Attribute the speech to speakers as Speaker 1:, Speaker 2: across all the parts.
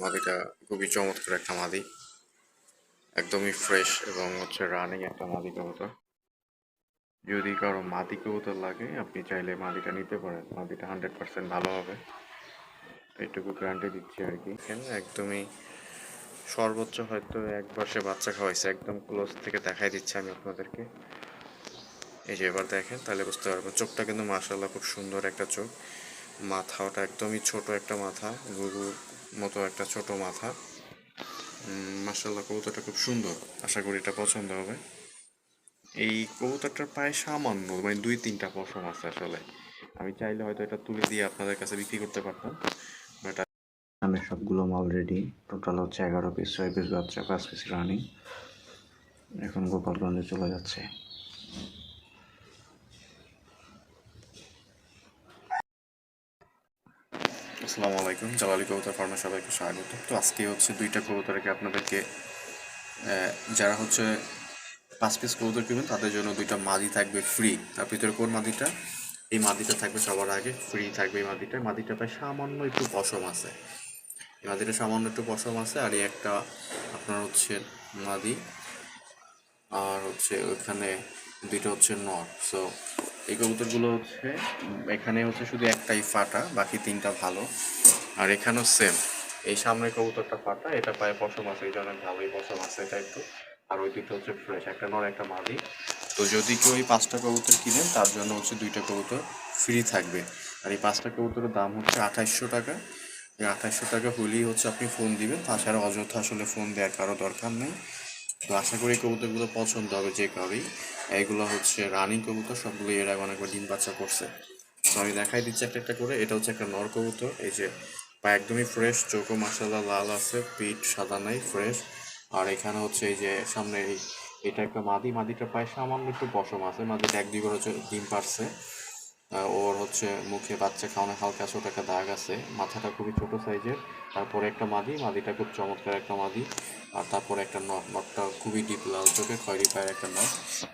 Speaker 1: মাদিটা খুবই চমৎকার একটা মাদি। একদমই ফ্রেশ এবং হচ্ছে রানিং একটা মাদি কবুতর। যদি কারও মাদি কবুতর লাগে, আপনি চাইলে মাদিটা নিতে পারেন। মাদিটা হান্ড্রেড পার্সেন্ট ভালো হবে। এইটুকু গ্যারান্টি দিচ্ছি আর কি। একদমই সর্বোচ্চ হয়তো একবার সে বাচ্চা খাওয়াইছে। একদম ক্লোজ থেকে দেখাই দিচ্ছি আমি আপনাদেরকে। এই যে এবার দেখেন, তাহলে বুঝতে পারবেন। চোখটা কিন্তু মার্শাল্লাহ খুব সুন্দর একটা চোখ। মাথাটা একদমই ছোট একটা মাথা। গুরুর মতো একটা ছোট মাথা। মার্শাল্লাহ কবুতরটা খুব সুন্দর। আশা করি এটা পছন্দ হবে। এই কবুতরটার প্রায় সামান্য মানে দুই তিনটা পশম আছে আসলে। আমি চাইলে হয়তো এটা তুলে দিয়ে আপনাদের কাছে বিক্রি করতে পারতাম। আমি সবগুলো মাল রেডি টোটাল হচ্ছে এগারো পিস ছয় পিস বাচ্চা, পাঁচ পিস রানিং এখন গোপালগঞ্জে চলে যাচ্ছে। আসসালামু আলাইকুম, জালালি কবুতর ফার্মে সবাইকে স্বাগত। তো আজকে হচ্ছে দুইটা কবুতরকে আপনাদেরকে যারা হচ্ছে পাঁচ পিস কবুতর কিনবেন, তাদের জন্য দুইটা মাদি থাকবে ফ্রি তার ভিতরে কোন মাদিটা? এই মাদিটা থাকবে সবার আগে ফ্রি থাকবে এই মাদিটা। মাদিটা প্রায় সামান্য একটু পশম আছে। এই মাদিটা সামান্য একটু পশম আছে, আর এই একটা আপনার হচ্ছে মাদি, আর হচ্ছে ওইখানে দুইটা হচ্ছে নর। সো এই কবুতরগুলো হচ্ছে এখানে হচ্ছে শুধু একটাই ফাটা, বাকি তিনটা ভালো। আর এখানেও সেম এই সামনের কবুতরটা ফাটা, এটা পায়ে পশম আছে, এই জন্য ভালোই পশম আছে এটা একটু। আর ওই দুটো হচ্ছে ফ্রেশ একটা নর, একটা মাদি। তো যদি কেউ এই পাঁচটা কবুতর কিনেন, তার জন্য হচ্ছে দুইটা কবুতর ফ্রি থাকবে। আর এই পাঁচটা কবুতরের দাম হচ্ছে আঠাইশশো টাকা। এই আঠাইশশো টাকা হলেই হচ্ছে আপনি ফোন দিবেন, তাছাড়া অযথা আসলে ফোন দেওয়ার কারও দরকার নেই। তো আশা করি কবুতরগুলো পছন্দ হবে যে কারোই। এইগুলো হচ্ছে রানিং কবুতর, সবগুলো এর আগে অনেকবার ডিম বাচ্চা করছে। তো আমি দেখাই দিচ্ছি একটা একটা করে। এটা হচ্ছে একটা নর কবুতর, এই যে পা একদমই ফ্রেশ চোখও মাসাল্লাহ লাল আছে, পিঠ সাদা নাই ফ্রেশ আর এখানে হচ্ছে এই যে সামনে এই এটা একটা মাদি, মাদিটা প্রায় সামান্য একটু পশম আছে, মাদিটা এক দুইবার হচ্ছে ডিম পারছে ওর হচ্ছে মুখে বাচ্চা খাওয়ানো হালকা ছোট একটা দাগ আছে। মাথাটা খুবই ছোট সাইজের। তারপরে একটা মাদি, মাদিটা খুব চমৎকার একটা মাদি। আর তারপরে একটা নট নটটা খুবই ডিপ লাল চোখে, খয়েরি পায়ের একটা নট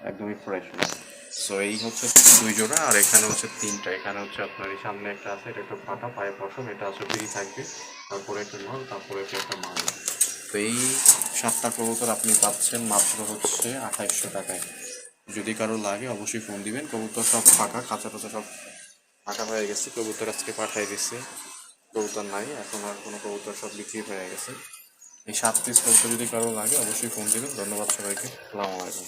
Speaker 1: একদমই ফ্রেশ সো এই হচ্ছে দুই জোড়া। আর এখানে হচ্ছে তিনটা। এখানে হচ্ছে আপনার এই সামনে একটা আছে, এটা একটা ফাটা পায়ে পশম, এটা হচ্ছে ফ্রি থাকবে। তারপরে একটা নল তারপরে একটা মাদি। তো এই সাতটা কবুতর আপনি পাচ্ছেন মাত্র হচ্ছে আঠাইশশো টাকায়। যদি কারও লাগে, অবশ্যই ফোন দিবেন। কবুতর সব ফাঁকা, কাঁচা টাচা সব ফাঁকা হয়ে গেছে। কবুতর আজকে পাঠিয়ে দিচ্ছে কবুতর নাই, এখন আর কোনো কবুতর সব বিক্রি হয়ে গেছে। এই সাত পিস কবুতর যদি কারও লাগে, অবশ্যই ফোন দিবেন। ধন্যবাদ সবাইকে। আলাইকুম।